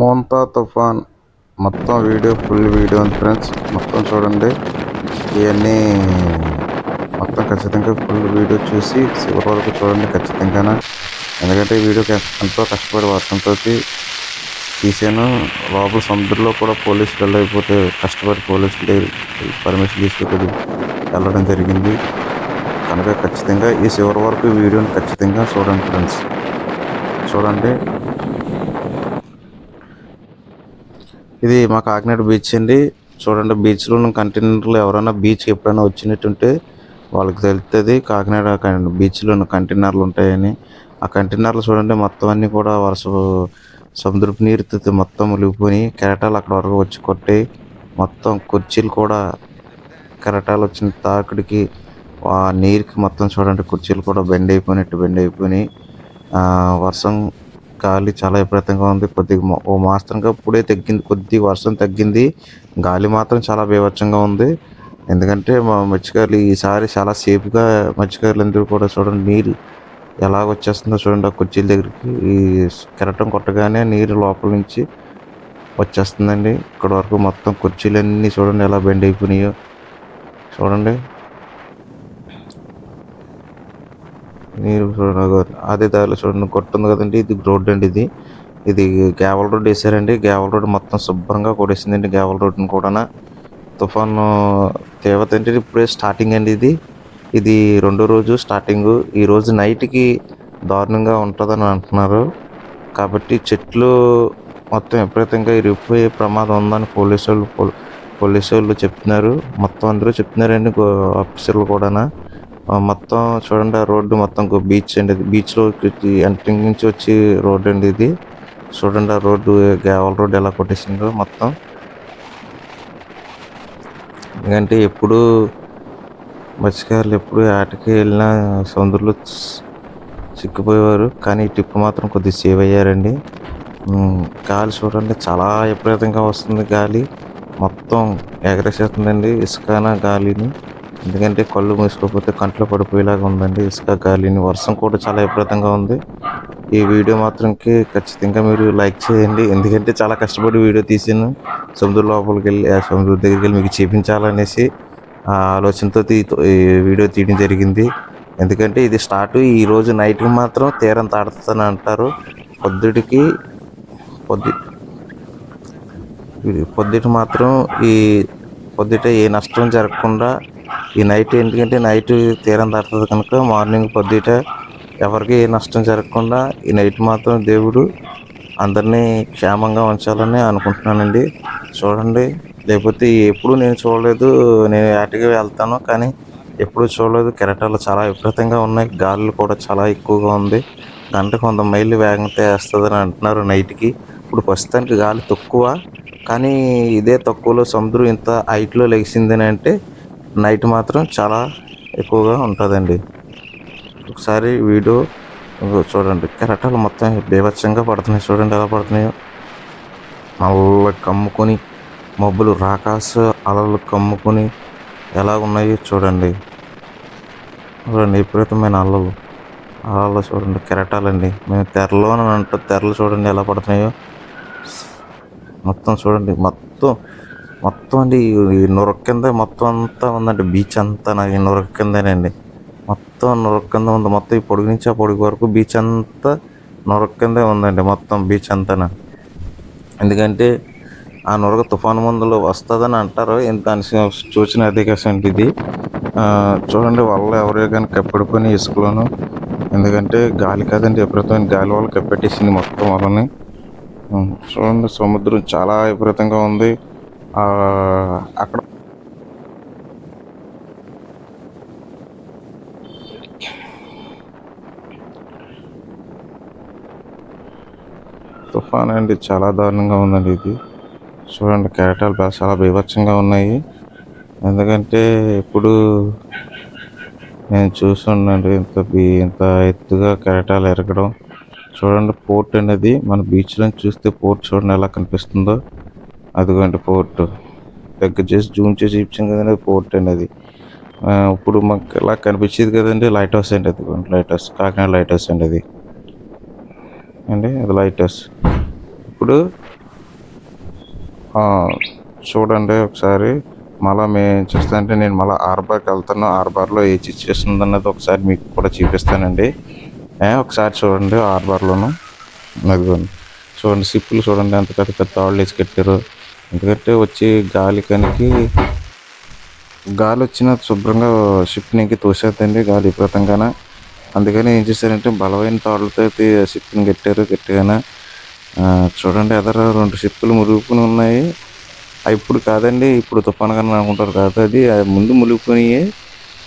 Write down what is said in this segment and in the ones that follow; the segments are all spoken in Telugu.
మోంతా తుఫాన్. మొత్తం వీడియో ఫుల్ వీడియో ఉంది ఫ్రెండ్స్. మొత్తం చూడండి. ఇవన్నీ మొత్తం ఖచ్చితంగా ఫుల్ వీడియో చూసి చివరి వరకు చూడండి ఖచ్చితంగా ఎందుకంటే ఈ వీడియో ఎంతో కష్టపడి వర్షంతో తీసాను. లోపల సముద్రంలో కూడా పోలీసులు వెళ్ళకపోతే కష్టపడి పోలీసులు పర్మిషన్ తీసుకుని వెళ్ళడం జరిగింది. కనుక ఖచ్చితంగా ఈ చివరి వరకు వీడియోని ఖచ్చితంగా చూడండి ఫ్రెండ్స్. చూడండి. ఇది మా కాకినాడ బీచ్ అండి. చూడండి బీచ్లో ఉన్న కంటైనర్లు ఎవరైనా బీచ్కి ఎప్పుడైనా వచ్చినట్టుంటే వాళ్ళకి తెలుస్తుంది కాకినాడ బీచ్లో ఉన్న కంటైనర్లు ఉంటాయని. ఆ కంటైనర్లు చూడండి మొత్తం అన్నీ కూడా వరుస సముద్రపు నీరుతో మొత్తం ములిగిపోయి కెరటాలు అక్కడ వరకు వచ్చి కొట్టి మొత్తం కుర్చీలు కూడా కెరటాలు వచ్చిన తాకుడికి ఆ నీరుకి మొత్తం చూడండి కుర్చీలు కూడా బెండ్ అయిపోయినట్టు బెండ్ అయిపోయినాయి. వర్షం గాలి చాలా విపరీతంగా ఉంది. కొద్దిగా ఓ మాత్రంగా ఇప్పుడే తగ్గింది. కొద్దిగా వర్షం తగ్గింది. గాలి మాత్రం చాలా బీభత్సంగా ఉంది. ఎందుకంటే మా మత్స్యకారులు ఈసారి చాలా సేఫ్గా మత్స్యకారులు అందరూ కూడా చూడండి నీరు ఎలా వచ్చేస్తుందో చూడండి. ఆ కుర్చీల దగ్గరికి ఈ కెరటం కొట్టగానే నీరు లోపల నుంచి వచ్చేస్తుందండి. ఇక్కడ వరకు మొత్తం కుర్చీలన్నీ చూడండి ఎలా బెండ్ అయిపోయినాయో చూడండి. మీరు చూడండి అదే దారిలో చూడండి కొట్టుంది కదండి ఇది రోడ్ అండి ఇది. ఇది గేవల్ రోడ్ వేసారండి. గేవల్ రోడ్ మొత్తం శుభ్రంగా కొడేసిందండి గేవల్ రోడ్ని కూడా తుఫాను తీవ్రత అంటే ఇప్పుడే స్టార్టింగ్ అండి ఇది. ఇది రెండో రోజు స్టార్టింగ్. ఈ రోజు నైట్కి దారుణంగా ఉంటుందని అంటున్నారు. కాబట్టి చెట్లు మొత్తం విపరీతంగా ఇరిగిపోయే ప్రమాదం ఉందని పోలీసు వాళ్ళు పోలీసు వాళ్ళు చెప్తున్నారు. మొత్తం అందరూ చెప్తున్నారండి గో- ఆఫీసర్లు కూడా మొత్తం చూడండి ఆ రోడ్డు మొత్తం బీచ్ అండి ఇది. బీచ్లో ఎంట్రింగ్ నుంచి వచ్చి రోడ్డు అండి ఇది. చూడండి ఆ రోడ్డు గేవల రోడ్డు ఎలా కొట్టేసిందో మొత్తం. ఎందుకంటే ఎప్పుడు మత్స్యకారులు ఎప్పుడు ఆటకి వెళ్ళినా సముద్రంలో చిక్కిపోయేవారు. కానీ ఈ ట్రిప్ మాత్రం కొద్దిగా సేవ్ అయ్యారండి. గాలి చూడండి చాలా విపరీతంగా వస్తుంది గాలి. మొత్తం ఎగరేసేస్తుందండి ఇసుకన గాలిని. ఎందుకంటే కళ్ళు మూసుకోకపోతే కంట్లో పడిపోయేలాగా ఉందండి. ఇసుక గాలిని వర్షం కూడా చాలా విపరీతంగా ఉంది. ఈ వీడియో మాత్రంకి ఖచ్చితంగా మీరు లైక్ చేయండి. ఎందుకంటే చాలా కష్టపడి వీడియో తీసాను సముద్రం లోపలికి వెళ్ళి ఆ సముద్రం దగ్గరికి వెళ్ళి మీకు చూపించాలనేసి ఆ ఆలోచనతో తీ- ఈ వీడియో తీయడం జరిగింది. ఎందుకంటే ఇది స్టార్ట్ ఈ రోజు నైట్కి మాత్రం తీరం తాడుతుందని అంటారు. పొద్దుటికి పొద్దు ఇది పొద్దుట మాత్రం ఈ పొద్దుట ఏ నష్టం జరగకుండా ఈ నైట్ ఎందుకంటే నైట్ తీరం దాటుతుంది కనుక మార్నింగ్ పొద్దుట ఎవరికి ఏ నష్టం జరగకుండా ఈ నైట్ మాత్రం దేవుడు అందరినీ క్షేమంగా ఉంచాలని అనుకుంటున్నానండి. చూడండి లేకపోతే ఎప్పుడు నేను చూడలేదు నేను వేటకి వెళ్తాను కానీ ఎప్పుడు చూడలేదు. కెరటాలు చాలా విపరీతంగా ఉన్నాయి గాలులు కూడా చాలా ఎక్కువగా ఉంది. గంటకు వంద మైళ్ళు వేగంతో వేస్తుందని అంటున్నారు నైట్కి ఇప్పుడు ప్రస్తుతానికి గాలి తక్కువ కానీ ఇదే తక్కువలో సముద్రం ఇంత హైట్లో లెగిసిందని అంటే నైట్ మాత్రం చాలా ఎక్కువగా ఉంటుందండి. ఒకసారి వీడియో చూడండి. కెరటాలు మొత్తం బీభత్సంగా పడుతున్నాయి. చూడండి ఎలా పడుతున్నాయో. నల్ల కమ్ముకొని మబ్బులు రాకాస అలలు కమ్ముకొని ఎలా ఉన్నాయో చూడండి. చూడండి విపరీతమైన అలలు. అలలు చూడండి కెరటాలండి. మేము తెరలో తెరలు చూడండి ఎలా పడుతున్నాయో. మొత్తం చూడండి. మొత్తం మొత్తం అండి ఈ నొరక కింద మొత్తం అంతా ఉందండి బీచ్ అంతా నాకు ఈ నొరక కిందేనండి మొత్తం నొరక కింద ఉంది మొత్తం ఈ పొడుగు నుంచి ఆ పొడుగు వరకు బీచ్ అంతా నొరక కిందే ఉందండి మొత్తం బీచ్ అంతా ఎందుకంటే ఆ నొరక తుఫాను మందులు వస్తుందని అంటారు దాని సూచన అధికాశం ఇది. చూడండి వాళ్ళు ఎవరో కానీ కప్పెడిపోయిన ఇసుకలోను ఎందుకంటే గాలి కాదండి విపరీతమైన గాలి వల్ల కప్పెట్టేసింది మొత్తం వాళ్ళని చూడండి సముద్రం చాలా విపరీతంగా ఉంది. అక్కడ తుఫాన్ అండి చాలా దారుణంగా ఉందండి ఇది. చూడండి కెరటాలు చాలా బీభత్సంగా ఉన్నాయి. ఎందుకంటే ఇప్పుడు నేను చూస్తున్నాండి ఇంత బీ- ఇంత ఎత్తుగా కెరటాలు ఎరగడం. చూడండి పోర్ట్ అనేది మన బీచ్లో చూస్తే పోర్ట్ చూడండి ఎలా కనిపిస్తుందో. అదిగోండి పోర్ట్. దగ్గర చేసి జూమ్ చేసి చూపించాం కదండి అది పోర్ట్ అండి అది. ఇప్పుడు మాకు ఇలా కనిపించేది కదండి లైట్ హౌస్ అండి అదిగోండి light house Kakinada light house అండి అది. అండి అది లైట్ హౌస్. ఇప్పుడు చూడండి ఒకసారి మళ్ళీ మేము చూస్తానంటే నేను మళ్ళీ ఆర్బార్కి వెళ్తాను ఆర్బార్లో ఏ సిచ్యువేషన్ ఉందన్నది ఒకసారి మీకు కూడా చూపిస్తానండి. ఒకసారి చూడండి ఆర్బార్లోను అదిగోండి. చూడండి సిప్పులు చూడండి ఎంత పెద్ద పెద్ద తాళ్ళు వేసి కట్టారు. ఎందుకంటే వచ్చి గాలి కనికి గాలి వచ్చిన శుభ్రంగా షిప్నికి తోసేద్దండి గాలి విపరీతంగాన. అందుకని ఏం చేశారంటే బలమైన తాళ్ళతో షిప్ని కట్టారు గట్టిగానే. చూడండి ఎదర రెండు షిప్పులు మురుగుకుని ఉన్నాయి. ఇప్పుడు కాదండి ఇప్పుడు తుఫానుగానే అనుకుంటారు కాదు అది. ముందు మునిగిపోయి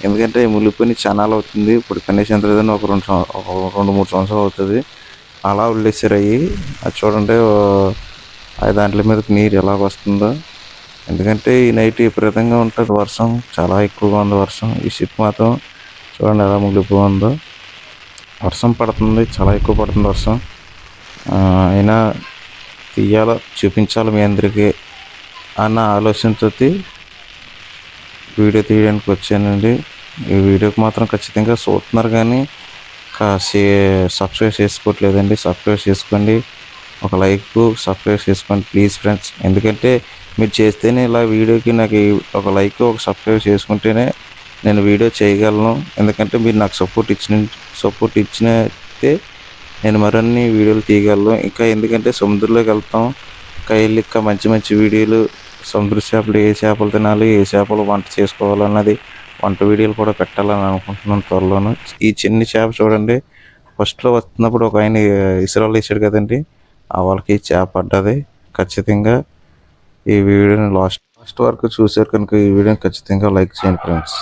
ఎందుకంటే మునిగిపోయి చనాలు అవుతుంది. ఇప్పుడు కనీసం ఎంత లేదని ఒక రెండు ఒక రెండు మూడు సంవత్సరాలు అవుతుంది. అలా వదిలేసారు అవి అది చూడండి అది దాంట్ల దాంట్లో నీరు ఎలాగ వస్తుందో. ఎందుకంటే ఈ నైట్ విపరీతంగా ఉంటుంది వర్షం చాలా ఎక్కువగా ఉంది వర్షం. ఈ షిప్ మాత్రం చూడండి ఎలా మునిగిపోయిందో. వర్షం పడుతుంది చాలా ఎక్కువ పడుతుంది వర్షం. అయినా తీయాలో చూపించాలి మీ అందరికీ అన్న ఆలోచనతో వీడియో తీయడానికి వచ్చానండి. ఈ వీడియోకి మాత్రం ఖచ్చితంగా చూస్తున్నారు కానీ కాసే సబ్స్క్రైబ్ చేసుకోవట్లేదండి. సబ్స్క్రైబ్ చేసుకోండి. ఒక లైక్ సబ్స్క్రైబ్ చేసుకోండి ప్లీజ్ ఫ్రెండ్స్. ఎందుకంటే మీరు చేస్తేనే ఇలా వీడియోకి నాకు ఒక లైక్ ఒక సబ్స్క్రైబ్ చేసుకుంటేనే నేను వీడియో చేయగలను. ఎందుకంటే మీరు నాకు సపోర్ట్ ఇచ్చిన సపోర్ట్ ఇచ్చినైతే నేను మరిన్ని వీడియోలు తీయగలను. ఇంకా ఎందుకంటే సముద్రంలోకి వెళ్తాం. ఇంకా వెళ్ళి ఇంకా మంచి మంచి వీడియోలు సముద్ర చేపలు ఏ చేపలు తినాలి ఏ చేపలు వంట చేసుకోవాలన్నది వంట వీడియోలు కూడా పెట్టాలని అనుకుంటున్నాను త్వరలోను. ఈ చిన్ని చేప చూడండి. ఫస్ట్లో వస్తున్నప్పుడు ఒక ఆయన ఇసురాలు వేసాడు కదండి. ఆ వాళ్ళకి చేపడ్డది ఖచ్చితంగా ఈ వీడియోని లాస్ట్ లాస్ట్ వరకు చూసారు కనుక ఈ వీడియోని ఖచ్చితంగా లైక్ చేయండి ఫ్రెండ్స్.